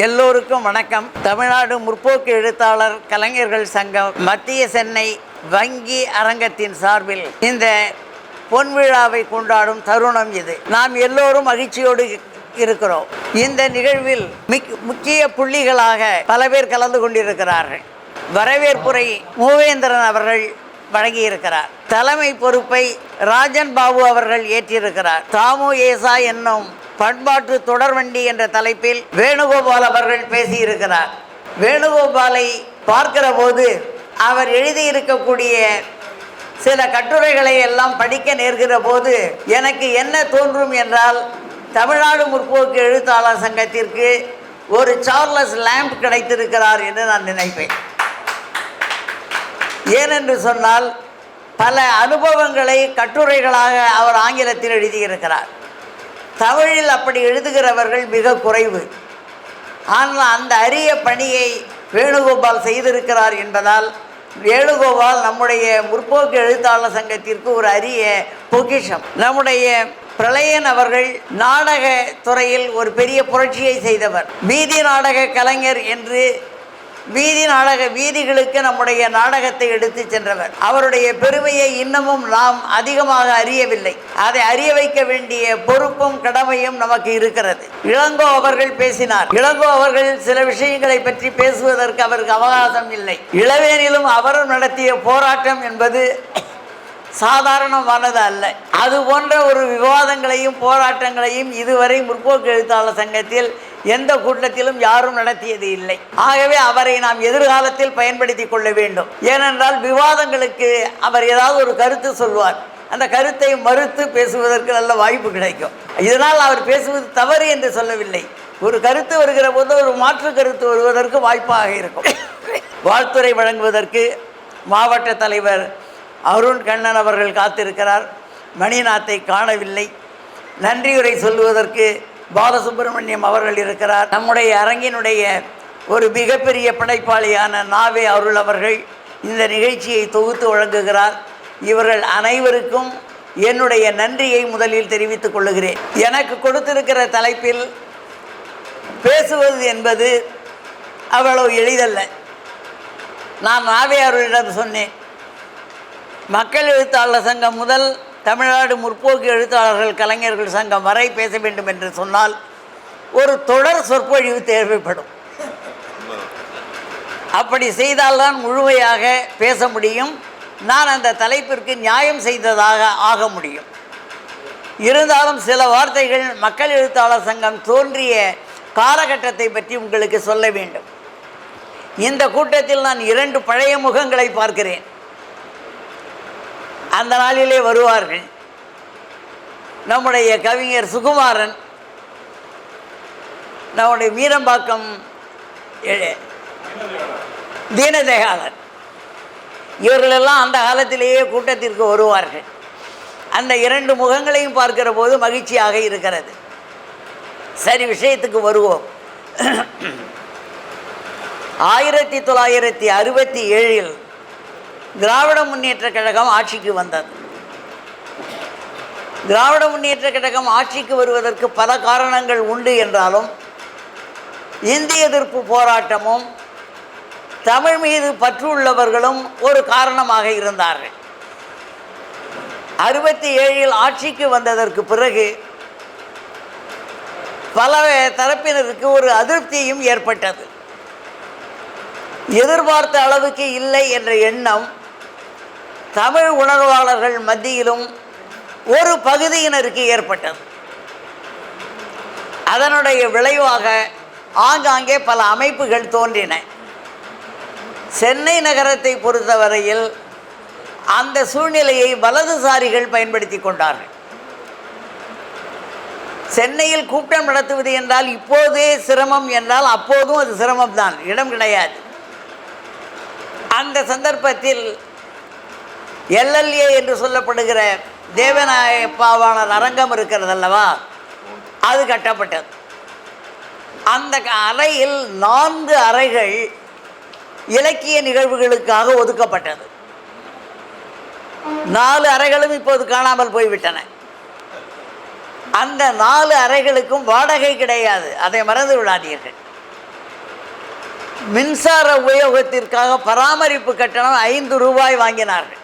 எல்லோருக்கும் வணக்கம். தமிழ்நாடு முற்போக்கு எழுத்தாளர் கலைஞர்கள் சங்கம் மத்திய சென்னை வங்கி அரங்கத்தின் சார்பில் இந்த பொன்விழாவை கொண்டாடும் தருணம் இது. நாம் எல்லோரும் மகிழ்ச்சியோடு இருக்கிறோம். இந்த நிகழ்வில் மிக் முக்கிய புள்ளிகளாக பல பேர் கலந்து கொண்டிருக்கிறார்கள். வரவேற்புரை மூவேந்திரன் அவர்கள் வழங்கியிருக்கிறார். தலைமை பொறுப்பை ராஜன் பாபு அவர்கள் ஏற்றிருக்கிறார். தாமு ஏசா என்னும் பண்பாட்டு தொடர்வண்டி என்ற தலைப்பில் வேணுகோபால் அவர்கள் பேசியிருக்கிறார். வேணுகோபாலை பார்க்கிற போது அவர் எழுதியிருக்கக்கூடிய சில கட்டுரைகளை எல்லாம் படிக்க நேர்கிற போது எனக்கு என்ன தோன்றும் என்றால் தமிழ்நாடு முற்போக்கு எழுத்தாளர் சங்கத்திற்கு ஒரு சார்லஸ் லேம்ப் கிடைத்திருக்கிறார் என்று நான் நினைப்பேன். ஏனென்று சொன்னால் பல அனுபவங்களை கட்டுரைகளாக அவர் ஆங்கிலத்தில் எழுதியிருக்கிறார். தமிழில் அப்படி எழுதுகிறவர்கள் மிக குறைவு. ஆனால் அந்த அரிய பணியை வேணுகோபால் செய்திருக்கிறார் என்பதால் வேணுகோபால் நம்முடைய முற்போக்கு எழுத்தாளர் சங்கத்திற்கு ஒரு அரிய பொக்கிஷம். நம்முடைய பிரளயன் அவர்கள் நாடக துறையில் ஒரு பெரிய புரட்சியை செய்தவர். வீதி நாடக கலைஞர் என்று வீதி நாடக வீதிகளுக்கு நம்முடைய நாடகத்தை எடுத்து சென்றவர். அவருடைய பெருமையை இன்னமும் நாம் அதிகமாக அறியவில்லை. அதை அறிய வைக்க வேண்டிய பொறுப்பும் கடமையும் நமக்கு இருக்கிறது. இளங்கோ அவர்கள் பேசினார். இளங்கோ அவர்கள் சில விஷயங்களை பற்றி பேசுவதற்கு அவருக்கு அவகாசம் இல்லை. இளவேனிலும் அவரும் நடத்திய போராட்டம் என்பது சாதாரணமானது அல்ல. அது போன்ற ஒரு விவாதங்களையும் போராட்டங்களையும் இதுவரை முற்போக்கு எழுத்தாளர் சங்கத்தில் எந்த கூட்டத்திலும் யாரும் நடத்தியது இல்லை. ஆகவே அவரை நாம் எதிர்காலத்தில் பயன்படுத்தி கொள்ள வேண்டும். ஏனென்றால் விவாதங்களுக்கு அவர் ஏதாவது ஒரு கருத்து சொல்வார். அந்த கருத்தை மறுத்து பேசுவதற்கு நல்ல வாய்ப்பு கிடைக்கும். இதனால் அவர் பேசுவது தவறு என்று சொல்லவில்லை. ஒரு கருத்து வருகிற போது ஒரு மாற்று கருத்து வருவதற்கு வாய்ப்பாக இருக்கும். வாழ்த்துறை வழங்குவதற்கு மாவட்ட தலைவர் அருண் கண்ணன் அவர்கள் காத்திருக்கிறார். மணிநாத்தை காணவில்லை. நன்றியுரை சொல்லுவதற்கு பாலசுப்ரமணியம் அவர்கள் இருக்கிறார். நம்முடைய அரங்கினுடைய ஒரு மிகப்பெரிய படைப்பாளியான நாவே அருள் அவர்கள் இந்த நிகழ்ச்சியை தொகுத்து வழங்குகிறார். இவர்கள் அனைவருக்கும் என்னுடைய நன்றியை முதலில் தெரிவித்துக் கொள்ளுகிறேன். எனக்கு கொடுத்திருக்கிற தலைப்பில் பேசுவது என்பது அவ்வளவு எளிதல்ல. நான் நாவே அருளிடம் சொன்னேன். மக்கள் எழுத்தாளர் சங்கம் முதல் தமிழ்நாடு முற்போக்கு எழுத்தாளர்கள் கலைஞர்கள் சங்கம் வரை பேச வேண்டும் என்று சொன்னால் ஒரு தொடர் சொற்பொழிவு தேவைப்படும். அப்படி செய்தால்தான் முழுமையாக பேச முடியும். நான் அந்த தலைப்பிற்கு நியாயம் செய்ததாக ஆக முடியும். இருந்தாலும் சில வார்த்தைகள் மக்கள் எழுத்தாளர் சங்கம் தோன்றிய காலகட்டத்தை பற்றி உங்களுக்கு சொல்ல வேண்டும். இந்த கூட்டத்தில் நான் இரண்டு பழைய முகங்களை பார்க்கிறேன். அந்த நாளிலே வருவார்கள். நம்முடைய கவிஞர் சுகுமாரன் நம்முடைய வீரம்பாக்கம் எ- இவர்களெல்லாம் அந்த காலத்திலேயே கூட்டத்திற்கு வருவார்கள். அந்த இரண்டு முகங்களையும் பார்க்கிற போது மகிழ்ச்சியாக இருக்கிறது. சரி விஷயத்துக்கு வருவோம். ஆயிரத்தி தொள்ளாயிரத்தி அறுபத்தி ஏழில் திராவிட முன்னேற்ற கழகம் ஆட்சிக்கு வந்தது. திராவிட முன்னேற்ற கழகம் ஆட்சிக்கு வருவதற்கு பல காரணங்கள் உண்டு என்றாலும் இந்திய எதிர்ப்பு போராட்டமும் தமிழ் மீது பற்று உள்ளவர்களும் ஒரு காரணமாக இருந்தார்கள். அறுபத்தி ஏழில் ஆட்சிக்கு வந்ததற்கு பிறகு பல தரப்பினருக்கு ஒரு அதிருப்தியும் ஏற்பட்டது. எதிர்பார்த்த அளவுக்கு இல்லை என்ற எண்ணம் தமிழ் உணர்வாளர்கள் மத்தியிலும் ஒரு பகுதியினருக்கு ஏற்பட்டது. அதனுடைய விளைவாக ஆங்காங்கே பல அமைப்புகள் தோன்றின. சென்னை நகரத்தை பொறுத்தவரையில் அந்த சூழ்நிலையை வலதுசாரிகள் பயன்படுத்தி கொண்டார்கள். சென்னையில் கூட்டம் நடத்துவது என்றால் இப்போதே சிரமம் என்றால் அப்போதும் அது சிரமம்தான் இடம் கிடையாது. அந்த சந்தர்ப்பத்தில் எல்எல்ஏ என்று சொல்லப்படுகிற தேவநாயப்பாவான அரங்கம் இருக்கிறது அல்லவா அது கட்டப்பட்டது. அந்த க- அறையில் நான்கு அறைகள் இலக்கிய நிகழ்வுகளுக்காக ஒதுக்கப்பட்டது. நாலு அறைகளும் இப்போது காணாமல் போய்விட்டன. அந்த நாலு அறைகளுக்கும் வாடகை கிடையாது. அதை மறந்து விடாதீர்கள். மின்சார உபயோகத்திற்காக பராமரிப்பு கட்டணம் ஐந்து ரூபாய் வாங்கினார்கள்.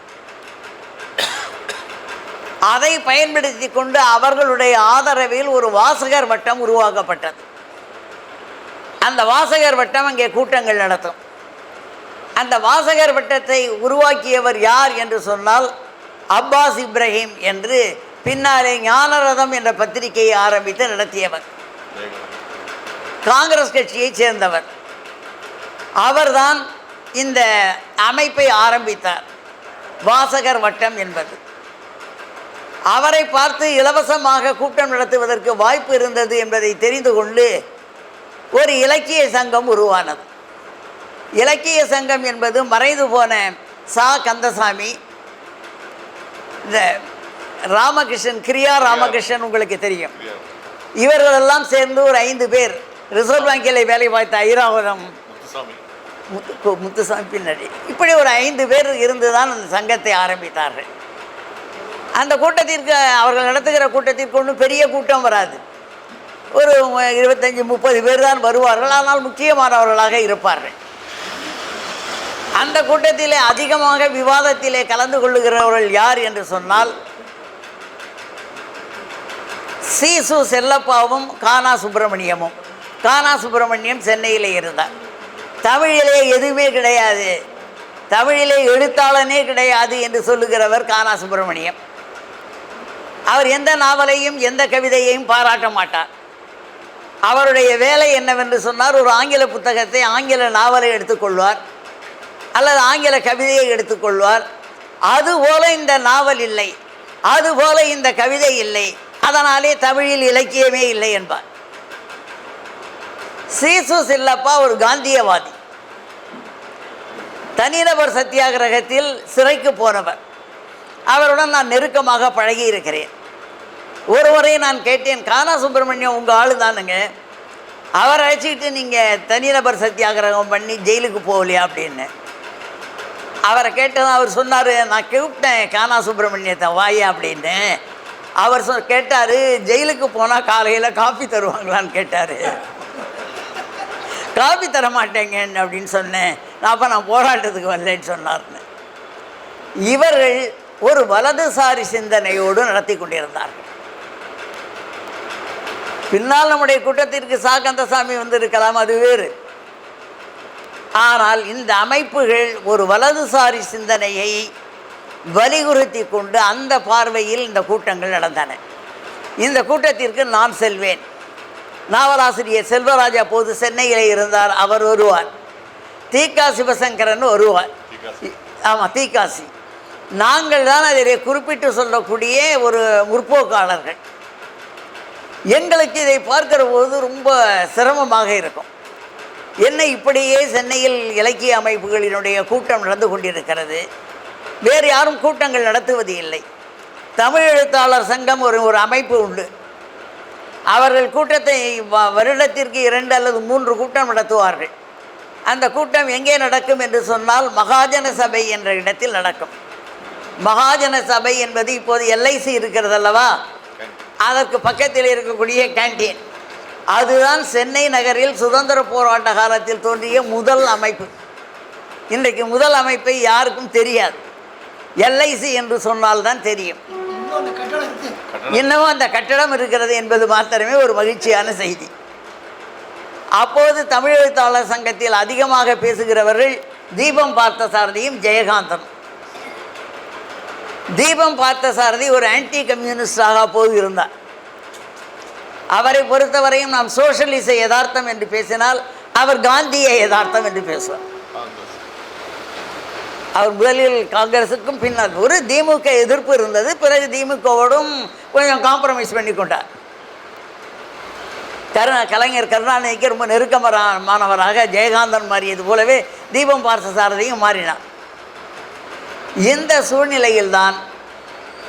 அதை பயன்படுத்தி கொண்டு அவர்களுடைய ஆதரவில் ஒரு வாசகர் வட்டம் உருவாக்கப்பட்டது. அந்த வாசகர் வட்டம் அங்கே கூட்டங்கள் நடத்தும். அந்த வாசகர் வட்டத்தை உருவாக்கியவர் யார் என்று சொன்னால் அப்பாஸ் இப்ராஹிம் என்று பின்னாலே ஞானரதம் என்ற பத்திரிகையை ஆரம்பித்து நடத்தியவர். காங்கிரஸ் கட்சியைச் சேர்ந்தவர். அவர்தான் இந்த அமைப்பை ஆரம்பித்தார். வாசகர் வட்டம் என்பது. அவரை பார்த்து இலவசமாக கூட்டம் நடத்துவதற்கு வாய்ப்பு இருந்தது என்பதை தெரிந்து கொண்டு ஒரு இலக்கிய சங்கம் உருவானது. இலக்கிய சங்கம் என்பது மறைந்து போன சா. கந்தசாமி இந்த ராமகிருஷ்ணன் கிரியா ராமகிருஷ்ணன் உங்களுக்கு தெரியும். இவர்களெல்லாம் சேர்ந்து ஒரு ஐந்து பேர் ரிசர்வ் வங்கியில் வேலை பார்த்த ஐராவதம் முத்துசாமி. முத்து முத்துசாமி பின்னாடி. இப்படி ஒரு ஐந்து பேர் இருந்து தான் அந்த சங்கத்தை ஆரம்பித்தார்கள். அந்த கூட்டத்திற்கு அவர்கள் நடத்துகிற கூட்டத்திற்கு ஒன்றும் பெரிய கூட்டம் வராது. ஒரு இருபத்தஞ்சி முப்பது பேர் தான் வருவார்கள். ஆனால் முக்கியமானவர்களாக இருப்பார்கள். அந்த கூட்டத்திலே அதிகமாக விவாதத்திலே கலந்து கொள்ளுகிறவர்கள் யார் என்று சொன்னால் சீசு செல்லப்பாவும் கானா சுப்பிரமணியமும். கானா சுப்பிரமணியம் சென்னையிலே இருந்தார். தமிழிலே எதுவுமே கிடையாது. தமிழிலே எழுத்தாளனே கிடையாது என்று சொல்லுகிறவர் கானா சுப்பிரமணியம். அவர் எந்த நாவலையும் எந்த கவிதையையும் பாராட்ட மாட்டார். அவருடைய வேலை என்னவென்று சொன்னார். ஒரு ஆங்கில புத்தகத்தை ஆங்கில நாவலை எடுத்துக்கொள்வார் அல்லது ஆங்கில கவிதையை எடுத்துக்கொள்வார் அதுபோல இந்த நாவல் இல்லை. அதுபோல இந்த கவிதை இல்லை. அதனாலே தமிழில் இலக்கியமே இல்லை என்பார். சீசு சில்லப்பா ஒரு காந்தியவாதி. தனிநபர் சத்தியாகிரகத்தில் சிறைக்கு போனவர். அவருடன் நான் நெருக்கமாக பழகி இருக்கிறேன் ஒருவரை நான் கேட்டேன் கானா சுப்பிரமணியம் உங்கள் ஆளு தானுங்க. அவர் அழைச்சிக்கிட்டு நீங்கள் தனிநபர் சத்தியாகிரகம் பண்ணி ஜெயிலுக்கு போகலையா? அப்படின்னு. அவரை கேட்டதும் அவர் சொன்னார் நான் கூப்பிட்டேன் கானா சுப்பிரமணியத்தை வாயா அப்படின்னு. அவர் சொ கேட்டார் ஜெயிலுக்கு போனால் காலையில் காஃபி தருவாங்களான்னு கேட்டார். காஃபி தர மாட்டேங்க அப்படின்னு சொன்னேன். நான் அப்போ நான் போராட்டத்துக்கு வரலன்னு சொன்னார்னு. இவர்கள் ஒரு வலதுசாரி சிந்தனையோடு நடத்தி கொண்டிருந்தார்கள். பின்னால் நம்முடைய கூட்டத்திற்கு சா கந்தசாமி வந்திருக்கலாம் அது வேறு. ஆனால் இந்த அமைப்புகள் ஒரு வலதுசாரி சிந்தனையை வலியுறுத்தி கொண்டு அந்த பார்வையில் இந்த கூட்டங்கள் நடந்தன. இந்த கூட்டத்திற்கு நான் செல்வேன். நாவலாசிரியர் செல்வராஜ் அப்போது சென்னையில் இருந்தார் அவர் வருவார் தீகா சிவசங்கரன் வருவார். ஆமாம் தீகாசி நாங்கள் தான் அதில் குறிப்பிட்டு சொல்லக்கூடிய ஒரு முற்போக்காளர்கள். எங்களுக்கு இதை பார்க்கிற போது ரொம்ப சிரமமாக இருக்கும். என்ன இப்படியே சென்னையில் இலக்கிய அமைப்புகளினுடைய கூட்டம் நடந்து கொண்டிருக்கிறது. வேறு யாரும் கூட்டங்கள் நடத்துவது இல்லை. தமிழ் எழுத்தாளர் சங்கம் ஒரு ஒரு அமைப்பு உண்டு. அவர்கள் கூட்டத்தை வ- வருடத்திற்கு இரண்டு அல்லது மூன்று கூட்டம் நடத்துவார்கள். அந்த கூட்டம் எங்கே நடக்கும் என்று சொன்னால் மகாஜன சபை என்ற இடத்தில் நடக்கும். மகாஜன சபை என்பது இப்போது எல்ஐசி இருக்கிறது அல்லவா அதற்கு பக்கத்தில் இருக்கக்கூடிய கேண்டீன். அதுதான் சென்னை நகரில் சுதந்திர போராட்ட காலத்தில் தோன்றிய முதல் அமைப்பு. இன்றைக்கு முதல் அமைப்பை யாருக்கும் தெரியாது. எல்ஐசி என்று சொன்னால்தான் தெரியும். இன்னமும் அந்த கட்டடம் இருக்கிறது என்பது மாத்திரமே ஒரு மகிழ்ச்சியான செய்தி. அப்போது தமிழ் எழுத்தாளர் சங்கத்தில் அதிகமாக பேசுகிறவர்கள் தீபம் பார்த்த சாரதியும் ஜெயகாந்தனும். தீபம் பார்த்த சாரதி ஒரு ஆன்டி கம்யூனிஸ்டாக அப்போது இருந்தார் அவரை பொறுத்தவரையும் நாம் சோஷலிச யதார்த்தம் என்று பேசினால் அவர் காந்திய யதார்த்தம் என்று பேசுவார். அவர் முதலில் காங்கிரஸுக்கும் பின்னால் ஒரு திமுக எதிர்ப்பு இருந்தது. பிறகு திமுகவோடும் கொஞ்சம் காம்ப்ரமைஸ் பண்ணி கொண்டார். கருணா கலைஞர் கருணாநிதிக்கு ரொம்ப நெருக்கமானவராக ஜெயகாந்தன் மாறியது போலவே தீபம் பார்த்த சாரதியும் மாறினார். இந்த சூழ்நிலையில்தான்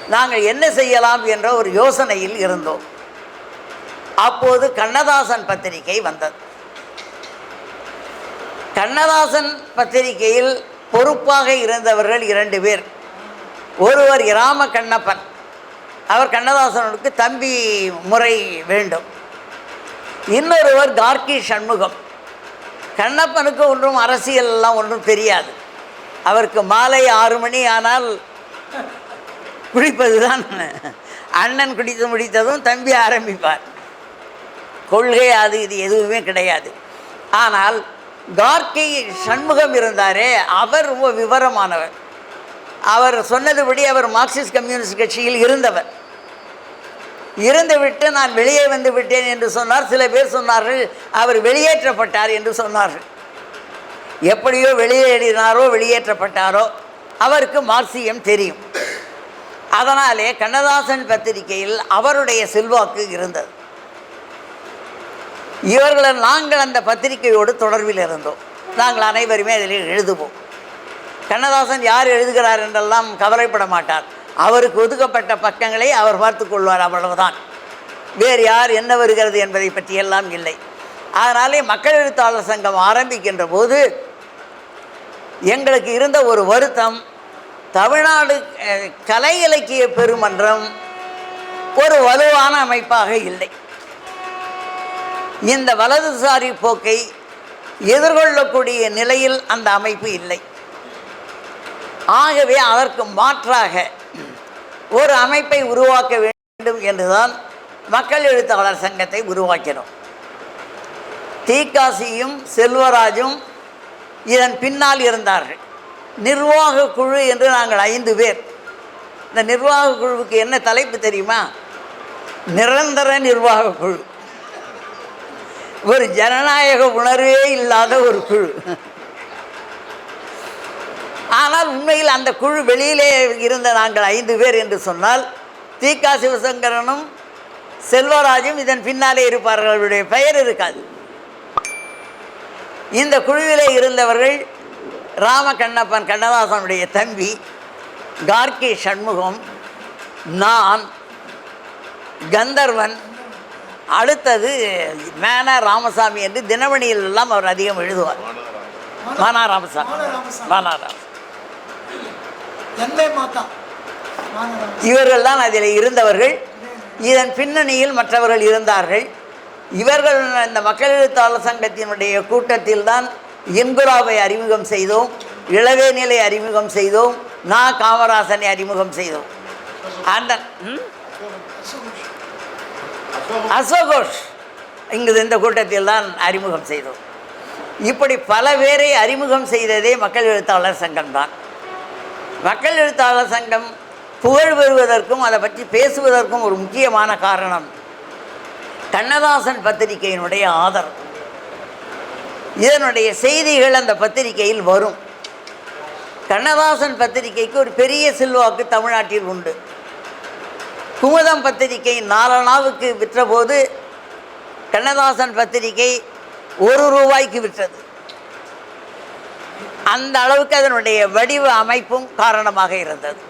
நாங்கள் என்ன செய்யலாம் என்ற ஒரு யோசனையில் இருந்தோம். அப்போது கண்ணதாசன் பத்திரிகை வந்தது. கண்ணதாசன் பத்திரிகையில் பொறுப்பாக இருந்தவர்கள் இரண்டு பேர். ஒருவர் இராம கண்ணப்பன் அவர் கண்ணதாசனுக்கு தம்பி முறை வேண்டும். இன்னொருவர் கார்கி சண்முகம். கண்ணப்பனுக்கு ஒன்றும் அரசியல்லாம் ஒன்றும் தெரியாது. அவருக்கு மாலை ஆறு மணி ஆனால் குடிப்பது தான் அண்ணன் குடித்து முடித்ததும் தம்பி ஆரம்பிப்பார். கொள்கை அது இது எதுவுமே கிடையாது. ஆனால் கார்கி சண்முகம் இருந்தாரே அவர் ரொம்ப விவரமானவர். அவர் சொன்னதுபடி அவர் மார்க்சிஸ்ட் கம்யூனிஸ்ட் கட்சியில் இருந்தவர். இருந்துவிட்டு நான் வெளியே வந்து விட்டேன் என்று சொன்னார். சில பேர் சொன்னார்கள் அவர் வெளியேற்றப்பட்டார் என்று சொன்னார்கள். எப்படியோ வெளியேறினாரோ வெளியேற்றப்பட்டாரோ அவருக்கு மார்க்சியம் தெரியும். அதனாலே கண்ணதாசன் பத்திரிகையில் அவருடைய செல்வாக்கு இருந்தது. இவர்களை நாங்கள் அந்த பத்திரிகையோடு தொடர்பில் இருந்தோம். நாங்கள் அனைவருமே அதில் எழுதுவோம். கண்ணதாசன் யார் எழுதுகிறார் என்றெல்லாம் கவலைப்பட மாட்டார். அவருக்கு ஒதுக்கப்பட்ட பக்கங்களை அவர் பார்த்து கொள்வார் அவ்வளவுதான். வேறு யார் என்ன வருகிறது என்பதை பற்றியெல்லாம் இல்லை. அதனாலே மக்கள் எழுத்தாளர் சங்கம் ஆரம்பிக்கின்ற போது எங்களுக்கு இருந்த ஒரு வருத்தம் தமிழ்நாடு கலை இலக்கிய பெருமன்றம் ஒரு வலுவான அமைப்பாக இல்லை. இந்த வலதுசாரி போக்கை எதிர்கொள்ளக்கூடிய நிலையில் அந்த அமைப்பு இல்லை. ஆகவே அதற்கு மாற்றாக ஒரு அமைப்பை உருவாக்க வேண்டும் என்றுதான் மக்கள் எழுத்தாளர் சங்கத்தை உருவாக்கினோம். தீக்காசியும் செல்வராஜும் இதன் பின்னால் இருந்தார்கள். நிர்வாக குழு என்று நாங்கள் ஐந்து பேர். இந்த நிர்வாக குழுவுக்கு என்ன தலைப்பு தெரியுமா? நிரந்தர நிர்வாக குழு. ஒரு ஜனநாயக உணர்வே இல்லாத ஒரு குழு. ஆனால் உண்மையில் அந்த குழு வெளியிலே இருந்த நாங்கள் ஐந்து பேர் என்று சொன்னால் தீகா சிவசங்கரனும் செல்வராஜும் இதன் பின்னாலே இருப்பார்கள். அவருடைய பெயர் இருக்காது. இந்த குழுவிலே இருந்தவர்கள் ராமகண்ணப்பன் கண்ணதாசனுடைய தம்பி கார்கி சண்முகம் நான் கந்தர்வன் அடுத்தது மேனா ராமசாமி என்று தினமணியில் எல்லாம் அவர் அதிகம் எழுதுவார். மானா ராமசாமி. மானா ராமசாமி. மானா ராமசாமி. என்மே மாதா மாநகரம் இவர்கள் தான் அதில் இருந்தவர்கள். இதன் பின்னணியில் மற்றவர்கள் இருந்தார்கள். இவர்கள் இந்த மக்கள் எழுத்தாளர் சங்கத்தினுடைய கூட்டத்தில் தான் இன்குராவை அறிமுகம் செய்தோம் இளவேநிலை அறிமுகம் செய்தோம் நா. காமராசனை அறிமுகம் செய்தோம். அந்த ம்? அசோகோஷ் இங்கு இந்த கூட்டத்தில் தான் அறிமுகம் செய்தோம். இப்படி பல பேரை அறிமுகம் செய்ததே மக்கள் எழுத்தாளர் சங்கம்தான் மக்கள் எழுத்தாளர் சங்கம் புகழ் பெறுவதற்கும் அதை பற்றி பேசுவதற்கும் ஒரு முக்கியமான காரணம் கண்ணதாசன் பத்திரிகையினுடைய ஆதரவு. இதனுடைய செய்திகள் அந்த பத்திரிகையில் வரும். கண்ணதாசன் பத்திரிகைக்கு ஒரு பெரிய செல்வாக்கு தமிழ்நாட்டில் உண்டு. குமுதம் பத்திரிகை நாலனாவுக்கு விற்றபோது கண்ணதாசன் பத்திரிகை ஒரு ரூபாய்க்கு விற்றது. அந்த அளவுக்கு அதனுடைய வடிவ அமைப்பும் காரணமாக இருந்தது.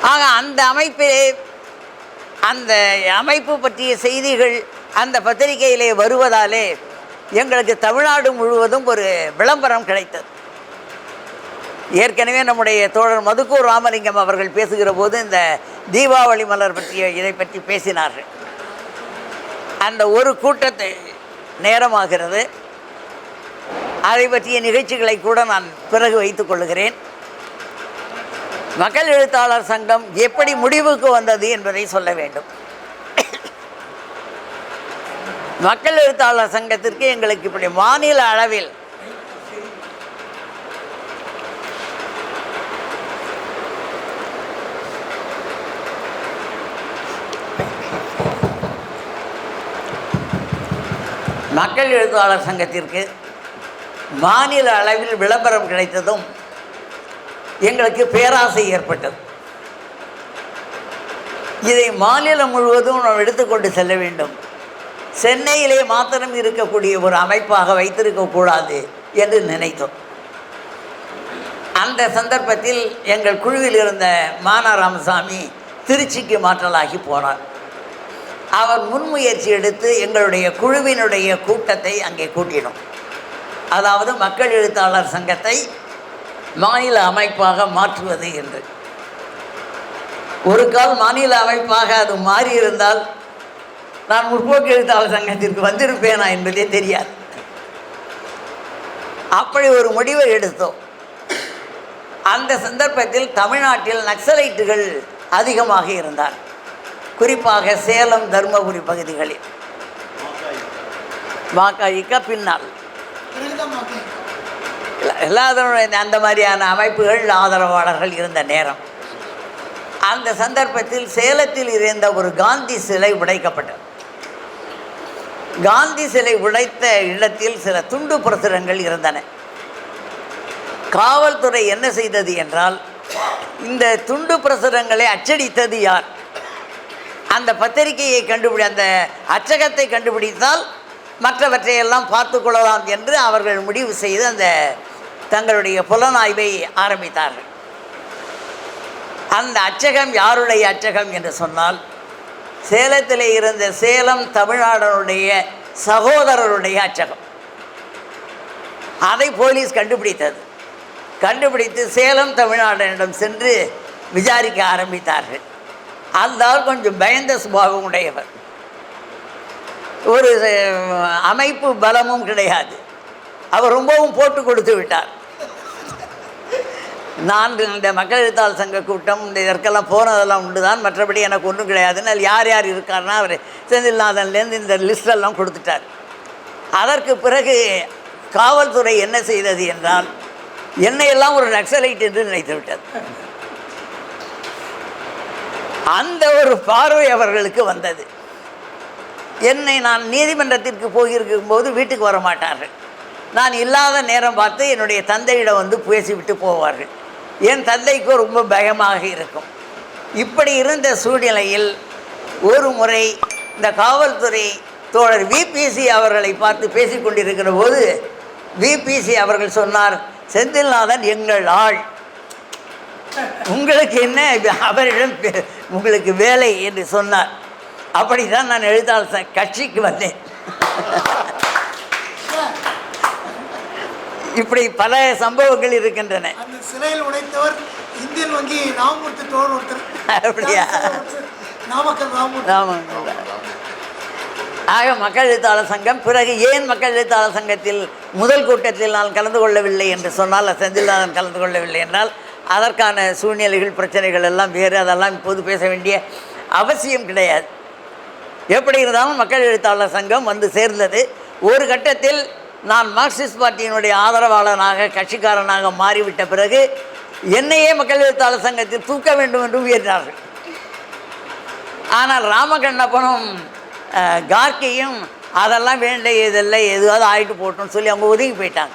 ஆக அந்த அமைப்பிலே அந்த அமைப்பு பற்றிய செய்திகள் அந்த பத்திரிகையிலே வருவதாலே எங்களுக்கு தமிழ்நாடு முழுவதும் ஒரு விளம்பரம் கிடைத்தது. ஏற்கனவே நம்முடைய தோழர் மதுக்கூர் ராமலிங்கம் அவர்கள் பேசுகிற போது இந்த தீபாவளி மலர் பற்றிய இதை பற்றி பேசினார்கள். அந்த ஒரு கூட்டத்தை நேரமாகிறது. அதை பற்றிய நிகழ்ச்சிகளை கூட நான் பிறகு வைத்துக் கொள்கிறேன். மக்கள் எழுத்தாளர் சங்கம் எப்படி முடிவுக்கு வந்தது என்பதை சொல்ல வேண்டும். மக்கள் எழுத்தாளர் சங்கத்திற்கு எங்களுக்கு இப்படி மாநில அளவில் மக்கள் எழுத்தாளர் சங்கத்திற்கு மாநில அளவில் விளம்பரம் கிடைத்ததும் எங்களுக்கு பேராசை ஏற்பட்டது. இதை மாநிலம் முழுவதும் நாம் எடுத்துக்கொண்டு செல்ல வேண்டும். சென்னையிலே மாத்திரம் இருக்கக்கூடிய ஒரு அமைப்பாக வைத்திருக்கக்கூடாது என்று நினைத்தோம். அந்த சந்தர்ப்பத்தில் எங்கள் குழுவில் இருந்த மானா ராமசாமி திருச்சிக்கு மாற்றலாகி போனார். அவர் முன்முயற்சி எடுத்து எங்களுடைய குழுவினுடைய கூட்டத்தை அங்கே கூட்டினோம். அதாவது மக்கள் எழுத்தாளர் சங்கத்தை மாநில அமைப்பாக மாற்றுவது என்று. ஒரு கால் மாநில அமைப்பாக அது மாறியிருந்தால் நான் முற்போக்கு எழுத்தாளர் சங்கத்திற்கு வந்திருப்பேனா என்பதே தெரியாது. அப்படி ஒரு முடிவை எடுத்தோம். அந்த சந்தர்ப்பத்தில் தமிழ்நாட்டில் நக்சலைட்டுகள் அதிகமாக இருந்தார். குறிப்பாக சேலம் தருமபுரி பகுதிகளில். வாக்காளிக்க பின்னால். எல்லாதனுடைய அந்த மாதிரியான அமைப்புகள் ஆதரவாளர்கள் இருந்த நேரம். அந்த சந்தர்ப்பத்தில் சேலத்தில் இருந்த ஒரு காந்தி சிலை உடைக்கப்பட்டது. காந்தி சிலை உடைத்த இடத்தில் சில துண்டு பிரசுரங்கள் இருந்தன. காவல்துறை என்ன செய்தது என்றால் இந்த துண்டு பிரசுரங்களை அச்சடித்தது யார்? அந்த பத்திரிகையை கண்டுபிடி அந்த அச்சகத்தை கண்டுபிடித்தால் மற்றவற்றையெல்லாம் பார்த்து கொள்ளலாம் என்று அவர்கள் முடிவு செய்து அந்த தங்களுடைய புலனாய்வை ஆரம்பித்தார்கள். அந்த அச்சகம் யாருடைய அச்சகம் என்று சொன்னால் சேலத்தில் இருந்த சேலம் தமிழ்நாடனுடைய சகோதரருடைய அச்சகம். அதை போலீஸ் கண்டுபிடித்தது. கண்டுபிடித்து சேலம் தமிழ்நாடனிடம் சென்று விசாரிக்க ஆரம்பித்தார்கள். அந்த ஆள் கொஞ்சம் பயந்த சுபாவம் உடையவர். ஒரு அமைப்பு பலமும் கிடையாது. அவர் ரொம்பவும் போட்டு கொடுத்து விட்டார். நான் இந்த மக்கள் எழுத்தாளர் சங்க கூட்டம் இந்த இதற்கெல்லாம் போனதெல்லாம் உண்டு தான் மற்றபடி எனக்கு ஒன்றும் கிடையாதுன்னு அதில் யார் யார் இருக்காருன்னா அவர் செந்தில்நாதன்லேருந்து இந்த லிஸ்டெல்லாம் கொடுத்துட்டார். அதற்கு பிறகு காவல்துறை என்ன செய்தது என்றால் என்னையெல்லாம் ஒரு நக்சலைட் என்று நினைத்து விட்டது. அந்த ஒரு பார்வை அவர்களுக்கு வந்தது. என்னை நான் நீதிமன்றத்திற்கு போயிருக்கும் போது வீட்டுக்கு வர மாட்டார்கள் நான் இல்லாத நேரம் பார்த்து என்னுடைய தந்தையிடம் வந்து பேசிவிட்டு போவார்கள். என் தந்தைக்கு ரொம்ப பயமாக இருக்கும். இப்படி இருந்த சூழ்நிலையில் ஒரு முறை இந்த காவல்துறை தோழர் விபிசி அவர்களை பார்த்து பேசி கொண்டிருக்கிற போது விபிசி அவர்கள் சொன்னார் செந்தில்நாதன் எங்கள் ஆள். உங்களுக்கு என்ன அவரிடம் உங்களுக்கு வேலை? என்று சொன்னார். அப்படி தான் நான் எழுத்தாளர் கட்சிக்கு வந்தேன். இப்படி பல சம்பவங்கள் இருக்கின்றன. அந்த சிலையில் உடைத்தவர் இந்தியன் வங்கி ராமமூர்த்தி தோழர் ஒருத்தர். அப்படியா? நாமக்கல் ஆமாம் ஆக மக்கள் எழுத்தாளர் சங்கம் பிறகு ஏன் மக்கள் எழுத்தாளர் சங்கத்தில் முதல் கூட்டத்தில் நான் கலந்து கொள்ளவில்லை என்று சொன்னால் செந்தில்நாதன் கலந்து கொள்ளவில்லை என்றால் அதற்கான சூழ்நிலைகள் பிரச்சனைகள் எல்லாம் வேறு அதெல்லாம் இப்போது பேச வேண்டிய அவசியம் கிடையாது. எப்படி இருந்தாலும் மக்கள் எழுத்தாளர் சங்கம் வந்து சேர்ந்தது. ஒரு கட்டத்தில் நான் மார்க்சிஸ்ட் பார்ட்டியினுடைய ஆதரவாளனாக கட்சிக்காரனாக மாறிவிட்ட பிறகு என்னையே மக்கள் எழுத்தாளர் சங்கத்தில் தூக்க வேண்டும் என்று உயர்ந்தார்கள் ஆனால் ராமகண்ணப்பனும் கார்கியும் அதெல்லாம் வேண்டிய இதெல்லாம் எதுவாவது ஆயிட்டு போட்டோம்னு சொல்லி அவங்க ஒதுங்கி போயிட்டாங்க.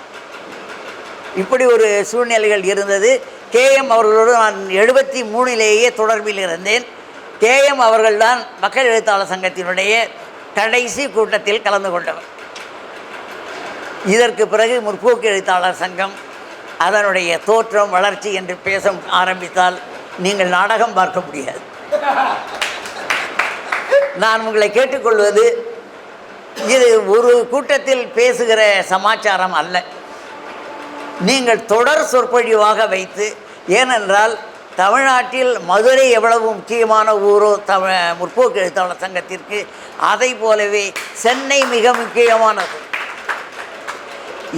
இப்படி ஒரு சூழ்நிலைகள் இருந்தது. கேஎம் அவர்களோடு நான் எழுபத்தி மூணிலேயே தொடர்பில் இருந்தேன். கேஎம் அவர்கள்தான் மக்கள் எழுத்தாளர் சங்கத்தினுடைய கடைசி கூட்டத்தில் கலந்து கொண்டவர். இதற்கு பிறகு முற்போக்கு எழுத்தாளர் சங்கம் அதனுடைய தோற்றம் வளர்ச்சி என்று பேச ஆரம்பித்தால் நீங்கள் நாடகம் பார்க்க முடியாது. நான் உங்களை கேட்டுக்கொள்வது இது ஒரு கூட்டத்தில் பேசுகிற சமாச்சாரம் அல்ல. நீங்கள் தொடர் சொற்பொழிவாக வைத்து ஏனென்றால் தமிழ்நாட்டில் மதுரை எவ்வளவு முக்கியமான ஊரோ தமிழ் முற்போக்கு எழுத்தாளர் சங்கத்திற்கு அதை போலவே சென்னை மிக முக்கியமானது.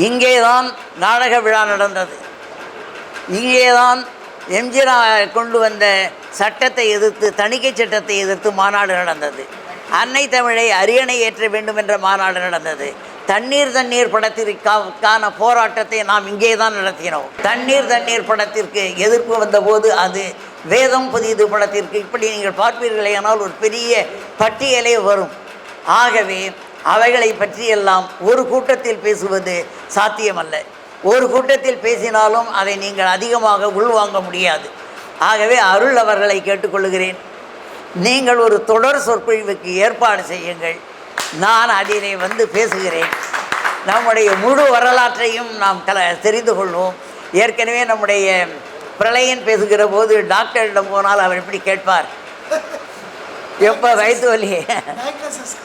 இங்கே தான் நாடக விழா நடந்தது. இங்கே தான் எம்ஜிஆர் கொண்டு வந்த சட்டத்தை எதிர்த்து தணிக்கை சட்டத்தை எதிர்த்து மாநாடு நடந்தது. அன்னை தமிழை அரியணை ஏற்ற வேண்டும் என்ற மாநாடு நடந்தது. தண்ணீர் தண்ணீர் படத்திற்கான போராட்டத்தை நாம் இங்கே தான் நடத்தினோம். தண்ணீர் தண்ணீர் படத்திற்கு எதிர்ப்பு வந்தபோது அது வேதம் புதியது படத்திற்கு. இப்படி நீங்கள் பார்ப்பீர்களே ஆனால் ஒரு பெரிய பட்டியலே வரும். ஆகவே அவைகளை பற்றியெல்லாம் ஒரு கூட்டத்தில் பேசுவது சாத்தியமல்ல. ஒரு கூட்டத்தில் பேசினாலும் அதை நீங்கள் அதிகமாக உள்வாங்க முடியாது. ஆகவே அருள் அவர்களை கேட்டுக்கொள்கிறேன். நீங்கள் ஒரு தொடர் சொற்பொழிவுக்கு ஏற்பாடு செய்யுங்கள். நான் அதிலே வந்து பேசுகிறேன். நம்முடைய முழு வரலாற்றையும் நாம் கல தெரிந்து கொள்வோம். ஏற்கனவே நம்முடைய பிரளயன் பேசுகிற போது டாக்டரிடம் போனால் அவர் எப்படி கேட்பார். எப்போ வயிற்று வலி?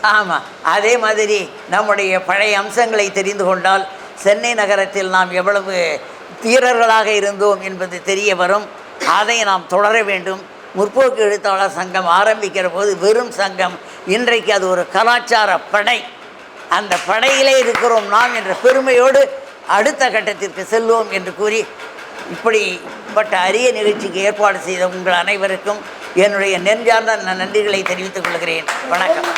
ஆமாம் அதே மாதிரி நம்முடைய பழைய அம்சங்களை தெரிந்து கொண்டால் சென்னை நகரத்தில் நாம் எவ்வளவு தீரர்களாக இருந்தோம் என்பது தெரிய வரும். அதை நாம் தொடர வேண்டும். முற்போக்கு எழுத்தாளர் சங்கம் ஆரம்பிக்கிற போது வெறும் சங்கம் இன்றைக்கு அது ஒரு கலாச்சார படை. அந்த படையிலே இருக்கிறோம் நாம் என்ற பெருமையோடு அடுத்த கட்டத்திற்கு செல்வோம் என்று கூறி இப்படிப்பட்ட அரிய நிகழ்ச்சிக்கு ஏற்பாடு செய்த உங்கள் அனைவருக்கும் என்னுடைய நெஞ்சார்ந்த நன்றிகளை தெரிவித்துக் கொள்கிறேன். வணக்கம்.